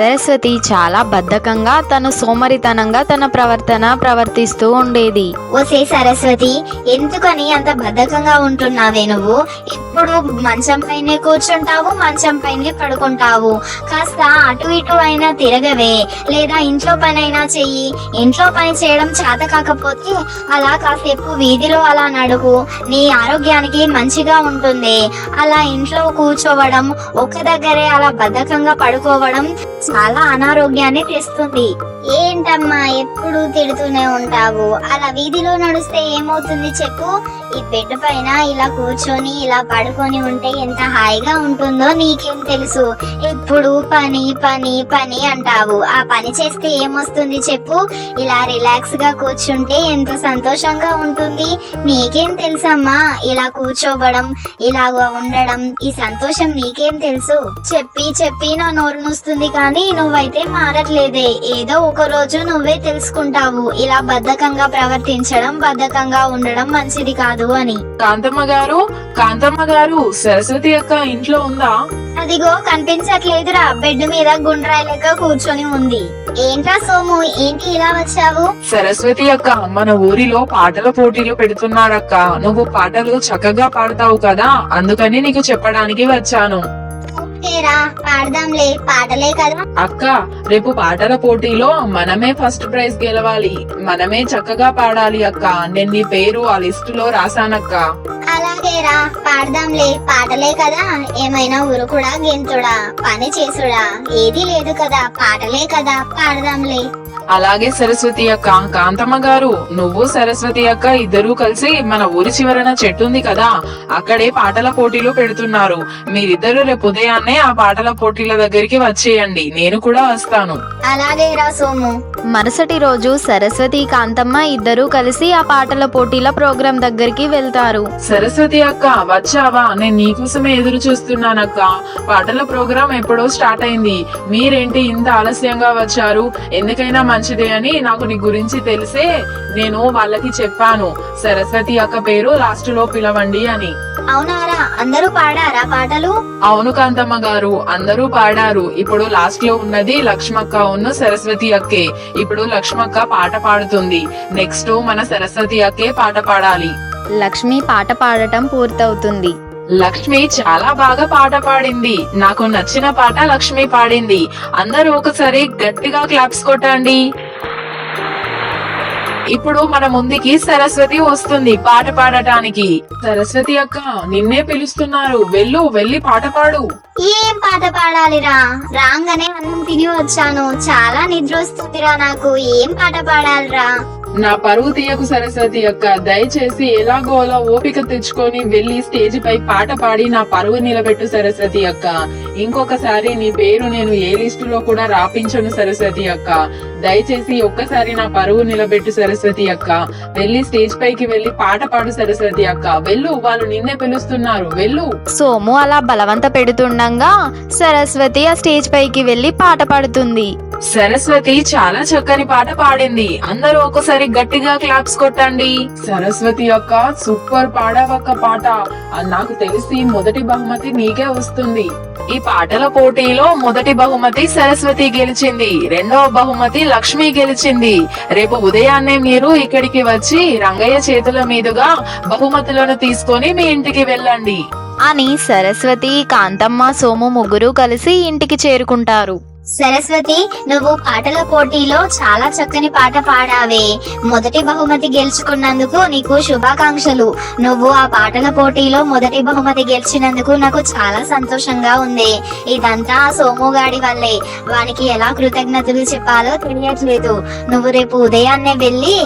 సరస్వతి చాలా బద్ధకంగా తను సోమరితనంగా తన ప్రవర్తన ప్రవర్తిస్తూ ఉండేది. ఓసే సరస్వతి ఎందుకని అంత బద్ధకంగా ఉంటున్నావే నువ్వు? ఎప్పుడు మంచం పైనే కూర్చుంటావు మంచం పైనే పడుకుంటావు. కాస్త అటు ఇటు అయినా తిరగవే. లేదా ఇంట్లో పని అయినా చెయ్యి. ఇంట్లో పని చేయడం చేత కాకపోతే అలా కాసేపు వీధిలో అలా నడువు. నీ ఆరోగ్యానికి మంచిగా ఉంటుంది. అలా ఇంట్లో కూర్చోవడం ఒక్క దగ్గరే అలా బద్ధకంగా పడుకోవడం చాలా అనారోగ్యాన్ని తెస్తుంది. ఏంటమ్మా ఎప్పుడు తిడుతూనే ఉంటావు? అలా వీధిలో నడుస్తే ఏమవుతుంది చెప్పు? ఈ బెడ్ పైన ఇలా కూర్చొని ఇలా పడుకొని ఉంటే ఎంత హాయిగా ఉంటుందో నీకేం తెలుసు. ఎప్పుడు పని పని పని అంటావు. ఆ పని చేస్తే ఏమొస్తుంది చెప్పు? ఇలా రిలాక్స్గా కూర్చుంటే ఎంత సంతోషంగా ఉంటుంది. నీకేం తెలుసమ్మా? ఇలా కూర్చోవడం ఇలాగ ఉండడం ఈ సంతోషం నీకేం తెలుసు? చెప్పి చెప్పి నా నోరు నొస్తుంది కానీ నువ్వైతే మారట్లేదే. ఏదో ఒక రోజు నువ్వే తెలుసుకుంటావు. ఇలా బద్ధకంగా ప్రవర్తించడం బద్ధకంగా ఉండడం మంచిది కాదు అని. కాంతమ్మ గారు కాంతమ్మ గారు సరస్వతి అక్క ఇంట్లో ఉందా? అదిగో కనిపించట్లేదురా. బెడ్ మీద గుండ్రాయి లెక్క కూర్చొని ఉంది. ఏంట్రా సోము ఏంటి ఇలా వచ్చావు? సరస్వతి అక్క మన ఊరిలో పాటల పోటీలు పెడుతున్నారక్క నువ్వు పాటలు చక్కగా పాడతావు కదా? అందుకని నీకు చెప్పడానికి వచ్చాను. ఓకేరా పాడదాంలే పాటలే కదా. అక్క రేపు పాటల పోటీలో మనమే ఫస్ట్ ప్రైజ్ గెలవాలి. మనమే చక్కగా పాడాలి అక్క. నేను నీ పేరు ఆ లిస్టులో రాసానక్క అలాగేరా పాడదాంలే పాటలే కదా. ఏమైనా ఉరుకుడా గెంతుడా పని చేసుడా ఏది లేదు కదా. పాటలే కదా పాడదాంలే. అలాగే సరస్వతి అక్క కాంతమ్మ గారు నువ్వు సరస్వతి అక్క ఇద్దరూ కలిసి మన ఊరి చివరన చెట్టు ఉంది కదా అక్కడే పాటల పోటీలు పెడుతున్నారు. మీరిద్దరు రేపు ఉదయాన్నే ఆ పాటల పోటీల దగ్గరికి వచ్చేయండి. నేను కూడా వస్తాను. అలాగేరా సోము. మరుసటి రోజు సరస్వతి కాంతమ్మ ఇద్దరూ కలిసి ఆ పాటల పోటీల ప్రోగ్రాం దగ్గరికి వెళ్తారు. సరస్వతి అక్క వచ్చావా? నేను నీకోసమే ఎదురు చూస్తున్నానక్క. పాటల ప్రోగ్రాం ఎప్పుడో స్టార్ట్ అయింది. మీరేంటి ఇంత ఆలస్యంగా వచ్చారు? ఎందుకైనా మంచిదే అని నాకు నీ గురించి తెలిసే నేను వాళ్ళకి చెప్పాను. సరస్వతి అక్క పేరు లాస్ట్లో పిలవండి అని. అవునారా? అందరూ పాడారా పాటలు? అవును కాంతమ్మ గారు అందరూ పాడారు. ఇప్పుడు లాస్ట్లో ఉన్నది లక్ష్మక్క ఉన్న సరస్వతి అక్కే. ఇప్పుడు లక్ష్మక్క పాట పాడుతుంది. నెక్స్ట్ మన సరస్వతి అక్కే పాట పాడాలి. లక్ష్మి పాట పాడటం పూర్తవుతుంది. లక్ష్మి చాలా బాగా పాట పాడింది. నాకు నచ్చిన పాట లక్ష్మి పాడింది. అందరూ ఒకసారి గట్టిగా క్లాప్స్ కొట్టండి. ఇప్పుడు మన ముందుకి సరస్వతి వస్తుంది పాట పాడటానికి. సరస్వతి అక్క నిన్నే పిలుస్తున్నారు. వెళ్ళు వెళ్ళి పాట పాడు. ఏం పాట పాడాలిరా? రాగానే అన్నం తిని వచ్చాను. చాలా నిద్ర వస్తుందిరా నాకు. ఏం పాట పాడాలిరా? నా పరువు తీయకు సరస్వతి అక్క దయచేసి ఎలాగో అలా ఓపిక తెచ్చుకొని వెళ్ళి స్టేజ్ పై పాట పాడి నా పరువు నిలబెట్టు సరస్వతి అక్క. ఇంకొకసారి నీ పేరు నేను ఏ లిస్టులో కూడా రాపించను సరస్వతి అక్క. దయచేసి ఒక్కసారి నా పరువు నిలబెట్టు సరస్వతి అక్క. వెళ్ళి స్టేజ్ పైకి వెళ్ళి పాట పాడు సరస్వతి అక్క. వెళ్ళు వాళ్ళు నిన్నే పిలుస్తున్నారు. వెళ్ళు. సోము అలా బలవంత పెడుతుండగా సరస్వతి ఆ స్టేజ్ పైకి వెళ్ళి పాట పాడుతుంది. సరస్వతి చాలా చక్కని పాట పాడింది. అందరూ ఒకసారి గట్టిగా క్లాప్స్ కొట్టండి. సరస్వతి యొక్క సూపర్ పాడావక్క పాట. నాకు తెలిసి మొదటి బహుమతి నీకే వస్తుంది. ఈ పాటల పోటీలో మొదటి బహుమతి సరస్వతి గెలిచింది. రెండవ బహుమతి లక్ష్మి గెలిచింది. రేపు ఉదయాన్నే మీరు ఇక్కడికి వచ్చి రంగయ్య చేతుల మీదుగా బహుమతులను తీసుకొని మీ ఇంటికి వెళ్ళండి. అని సరస్వతి కాంతమ్మ సోము ముగ్గురు కలిసి ఇంటికి చేరుకుంటారు. సరస్వతి నువ్వు పాటల పోటీలో చాలా చక్కని పాట పాడావే. మొదటి బహుమతి గెలుచుకున్నందుకు నీకు శుభాకాంక్షలు. నువ్వు ఆ పాటల పోటీలో మొదటి బహుమతి గెలిచినందుకు నాకు చాలా సంతోషంగా ఉంది. ఇదంతా ఆ సోముగాడి వల్లే. వానికి ఎలా కృతజ్ఞతలు చెప్పాలో తెలియట్లేదు. నువ్వు రేపు ఉదయాన్నే వెళ్ళి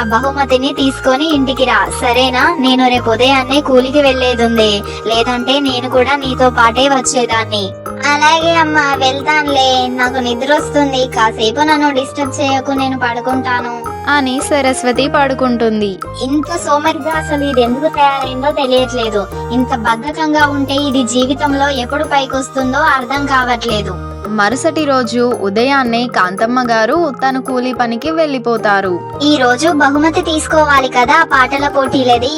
ఆ బహుమతిని తీసుకొని ఇంటికి రా. సరేనా? నేను రేపు ఉదయాన్నే కూలికి వెళ్ళేదుంది లేదంటే నేను కూడా నీతో పాటే వచ్చేదాన్ని. అలాగే అమ్మా వెళ్తానులే. నాకు నిద్ర వస్తుంది కాసేపు నన్ను డిస్టర్బ్ చేయకు నేను పడుకుంటాను. అని సరస్వతి పడుకుంటుంది. ఇంత సోమరిగా అసలు ఇది ఎందుకు తయారైందో తెలియట్లేదు. ఇంత బద్ధకంగా ఉంటే ఇది జీవితంలో ఎప్పుడు పైకి వస్తుందో అర్థం కావట్లేదు. మరుసటి రోజు ఉదయాన్నే కాంతమ్మ గారు తన కూలి పనికి వెళ్ళిపోతారు. ఈ రోజు బహుమతి తీసుకోవాలి కదా పాటల పోటీలది.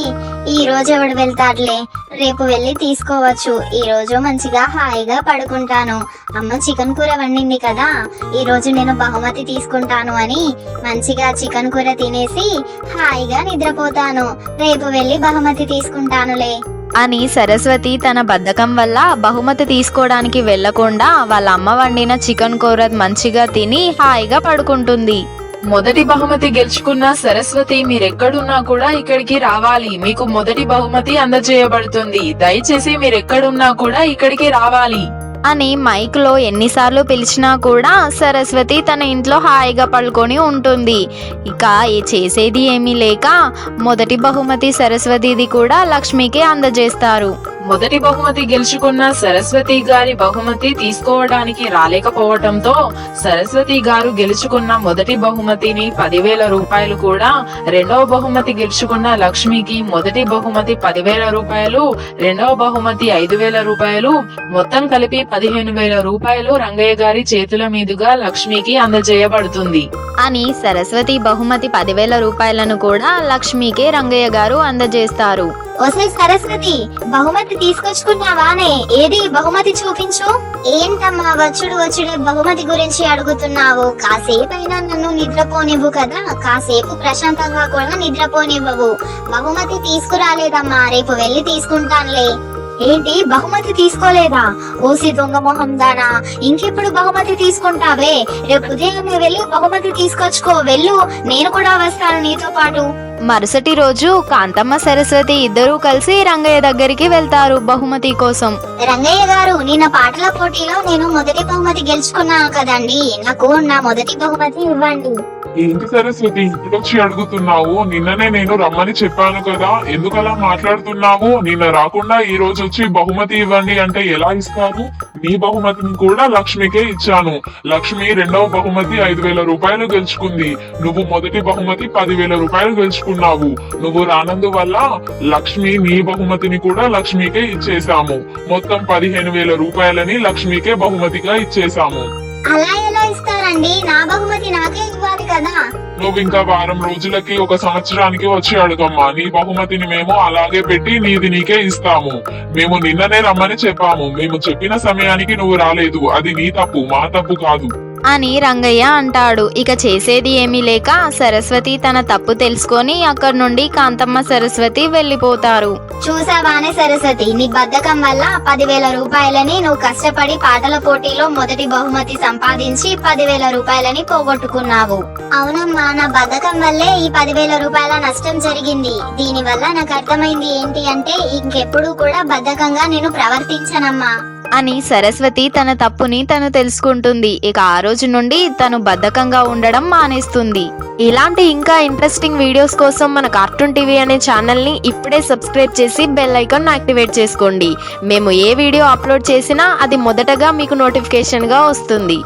ఈ రోజు ఎవడు వెళ్తాడులే? రేపు వెళ్ళి తీసుకోవచ్చు. ఈ రోజు మంచిగా హాయిగా పడుకుంటాను. అమ్మ చికెన్ కూర వండింది కదా ఈ రోజు నేను బహుమతి తీసుకుంటాను అని మంచిగా చికెన్ కూర తినేసి హాయిగా నిద్రపోతాను. రేపు వెళ్ళి బహుమతి తీసుకుంటానులే. అని సరస్వతి తన బద్ధకం వల్ల బహుమతి తీసుకోవడానికి వెళ్ళకుండా వాళ్ళ అమ్మ వండిన చికెన్ కూర మంచిగా తిని హాయిగా పడుకుంటుంది. మొదటి బహుమతి గెలుచుకున్న సరస్వతి మీరెక్కడున్నా కూడా ఇక్కడికి రావాలి. మీకు మొదటి బహుమతి అందజేయబడుతుంది. దయచేసి మీరెక్కడున్నా కూడా ఇక్కడికి రావాలి. అని మైక్లో ఎన్నిసార్లు పిలిచినా కూడా సరస్వతి తన ఇంట్లో హాయిగా పడుకొని ఉంటుంది. ఇక ఏ చేసేది ఏమీ లేక మొదటి బహుమతి సరస్వతిది కూడా లక్ష్మికి అందజేస్తారు. మొదటి బహుమతి గెలుచుకున్న సరస్వతి గారి బహుమతి తీసుకోవడానికి రాలేకపోవటంతో సరస్వతి గారు గెలుచుకున్న మొదటి బహుమతిని పదివేల రూపాయలు కూడా రెండవ బహుమతి గెలుచుకున్న లక్ష్మికి మొదటి బహుమతి పదివేల రూపాయలు రెండవ బహుమతి ఐదు వేల రూపాయలు మొత్తం కలిపి పదిహేను వేల రూపాయలు రంగయ్య గారి చేతుల మీదుగా లక్ష్మికి అందజేయబడుతుంది. అని సరస్వతి బహుమతి పదివేల రూపాయలను కూడా లక్ష్మికి రంగయ్య గారు అందజేస్తారు. సరస్వతి బహుమతి తీసుకొచ్చుకున్నావానే? ఏది బహుమతి చూపించు? ఏంటమ్మా వచ్చుడు వచ్చుడే బహుమతి గురించి అడుగుతున్నావు? కాసేపైనా నన్ను నిద్రపోనివ్వు కదా? కాసేపు ప్రశాంతంగా కూడా నిద్రపోనివ్వవు. బహుమతి తీసుకురాలేదమ్మా రేపు వెళ్ళి తీసుకుంటానులే. ఏంటి బహుమతి తీసుకోలేదా? ఓసి దొంగ మొహం దానా ఇంకెప్పుడు బహుమతి తీసుకుంటావే? రేపు ఉదయాన్నే వెళ్ళి బహుమతి తీసుకొచ్చుకో వెళ్ళు. నేను కూడా వస్తాను నీతో పాటు. మరుసటి రోజు కాంతమ్మ సరస్వతి ఇద్దరూ కలిసి రంగయ్య దగ్గరికి వెళ్తారు బహుమతి కోసం. రంగయ్య గారు నిన్న పాటల పోటీలో నేను మొదటి బహుమతి గెలుచుకున్నాను కదండి. నాకు నా మొదటి బహుమతి ఇవ్వండి. ఏంటి సరస్వతి ఇంటికొచ్చి అడుగుతున్నావు. నిన్ననే నేను రమ్మని చెప్పాను కదా. ఎందుకలా మాట్లాడుతున్నావు? నిన్న రాకుండా ఈ రోజు వచ్చి బహుమతి ఇవ్వండి అంటే ఎలా ఇస్తారు? నీ బహుమతిని కూడా లక్ష్మికే ఇచ్చాను. లక్ష్మి రెండవ బహుమతి ఐదు వేల రూపాయలు గెలుచుకుంది. నువ్వు మొదటి బహుమతి పదివేల రూపాయలు గెలుచుకున్నావు. నువ్వు రానందు వల్ల లక్ష్మి నీ బహుమతిని కూడా లక్ష్మికే ఇచ్చేసాము మొత్తం పదిహేను వేల రూపాయలని లక్ష్మికే బహుమతిగా ఇచ్చేసాము అలా ఎలా ఇస్తారండి నా బహుమతి నాకే ఇవ్వాలి కదా. నువ్వు ఇంకా వారం రోజులకి ఒక సంవత్సరానికి వచ్చి అడుగమ్మా నీ బహుమతిని మేము అలాగే పెట్టి నీది నీకే ఇస్తాము. మేము నిన్ననే రమ్మని చెప్పాము మేము చెప్పిన సమయానికి నువ్వు రాలేదు అది నీ తప్పు మా తప్పు కాదు. అని రంగయ్య అంటాడు. ఇక చేసేది ఏమీ లేక సరస్వతి తన తప్పు తెలుసుకొని అక్కడి నుండి కాంతమ్మ సరస్వతి వెళ్ళిపోతారు. చూసావానే సరస్వతి నీ బద్ధకం వల్ల పదివేల రూపాయలని నువ్వు కష్టపడి పాటల పోటీలో మొదటి బహుమతి సంపాదించి పదివేల రూపాయలని పోగొట్టుకున్నావు. అవునమ్మా నా బద్ధకం వల్లే ఈ పదివేల రూపాయల నష్టం జరిగింది. దీని వల్ల నాకు అర్థమైంది ఏంటి అంటే ఇంకెప్పుడు కూడా బద్ధకంగా నేను ప్రవర్తించనమ్మా. అని సరస్వతి తన తప్పుని తను తెలుసుకుంటుంది. ఇక ఆ రోజు నుండి తను బద్ధకంగా ఉండడం మానేస్తుంది. ఇలాంటి ఇంకా ఇంట్రెస్టింగ్ వీడియోస్ కోసం మన కార్టూన్ టీవీ అనే ఛానల్ని ఇప్పుడే సబ్స్క్రైబ్ చేసి బెల్ ఐకాన్ యాక్టివేట్ చేసుకోండి. మేము ఏ వీడియో అప్లోడ్ చేసినా అది మొదటగా మీకు నోటిఫికేషన్గా వస్తుంది.